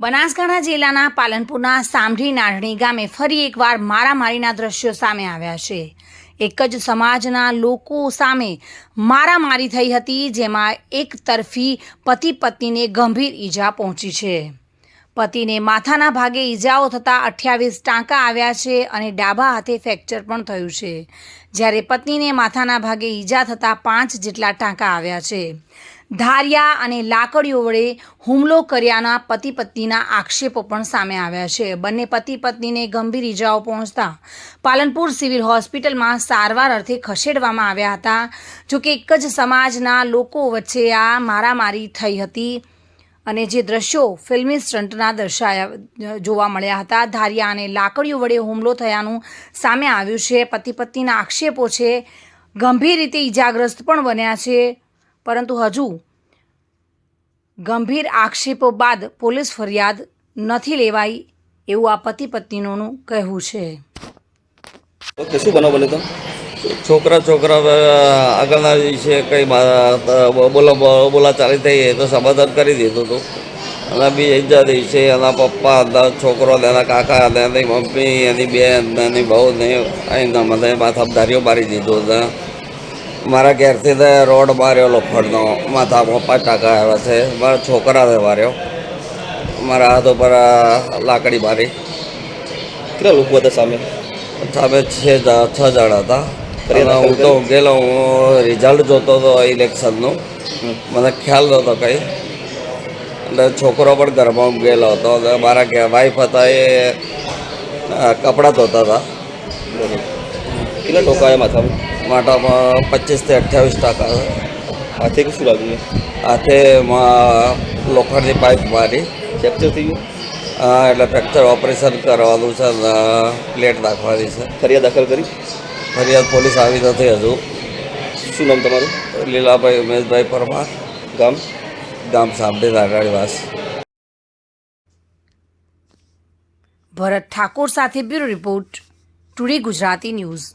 બનાસકાંઠા જિલ્લાના પાલનપુરના સામઢી નાઢણી ગામે ફરી એકવાર મારામારીના દ્રશ્યો સામે આવ્યા છે. એક જ સમાજના લોકો સામે મારામારી થઈ હતી, જેમાં એક તરફી પતિ પત્નીને ગંભીર ઈજા પહોંચી છે. પતિને માથાના ભાગે ઈજાઓ થતાં અઠ્યાવીસ ટાંકા આવ્યા છે અને ડાબા હાથે ફ્રેક્ચર પણ થયું છે. જ્યારે પત્નીને માથાના ભાગે ઈજા થતાં પાંચ જેટલા ટાંકા આવ્યા છે. ધારિયા અને લાકડીઓ વડે હુમલો કર્યાના પતિ પત્નીના આક્ષેપો પણ સામે આવ્યા છે. બંને પતિ પત્નીને ગંભીર ઈજાઓ પહોંચતા પાલનપુર સિવિલ હોસ્પિટલમાં સારવાર અર્થે ખસેડવામાં આવ્યા હતા. જોકે એક જ સમાજના લોકો વચ્ચે આ મારામારી થઈ હતી અને જે દ્રશ્યો ફિલ્મી સ્ટંટના દર્શાયા જોવા મળ્યા હતા. ધારિયા અને લાકડીઓ વડે હુમલો થયાનું સામે આવ્યું છે. પતિ પત્નીના આક્ષેપો છે, ગંભીર રીતે ઈજાગ્રસ્ત પણ બન્યા છે. પરંતુ હજુ ગંભીર આક્ષેપો બાદ પોલીસ ફરિયાદ નથી લેવાઈ એવું આ પતિ પત્નીનું કહેવું છે. શું બનાવ બને તો? છોકરા છોકરા આગળના વિશે કંઈ બોલા બોલા ચાલી થઈ એ તો સમાધાન કરી દીધું હતું અને બી ઈજા થઈ છે એના પપ્પા હતા છોકરો એના કાકા હતા એની મમ્મી એની બેન એની બહુ ને એના માથા ધારીઓ મારી દીધું ને મારા ઘેરથી તો રોડ માર્યો લોખંડનો. માથામાં પાંચ ટાંકા આવ્યા છે. મારા છોકરાને માર્યો મારા હાથ ઉપર લાકડી મારી કેટલા લોકો હતા સામે? સામે છે છ જણ હતા. હું તો ગયેલો હું રિઝલ્ટ જોતો હતો ઇલેક્શનનું મને ખ્યાલ નહોતો કંઈ. એટલે છોકરો પણ ઘરમાં ગયેલો હતો. અને મારા ઘેર વાઈફ હતા એ કપડાં ધોતા હતા. કેટલા ટોકા આવ્યા માથામાં? માટામાં પચીસથી અઠ્યાવીસ ટકા. હાથે કે શું લાગ્યું હાથે લોખંડની પાઇપ મારી. ફ્રેક્ચર થઈ ગયું? હા એટલે ફ્રેક્ચર ઓપરેશન કરવાનું છે અને પ્લેટ નાખવાની છે. ફરિયાદ દાખલ કરી? ફરિયાદ પોલીસ આવી નથી હજુ. શું નામ તમારું? લીલાભાઈ ઉમેશભાઈ પરમાર. ગામ? ગામ સાંભળી નારાયણવાસ ભરત ઠાકોર સાથે bureau report today Gujarati news.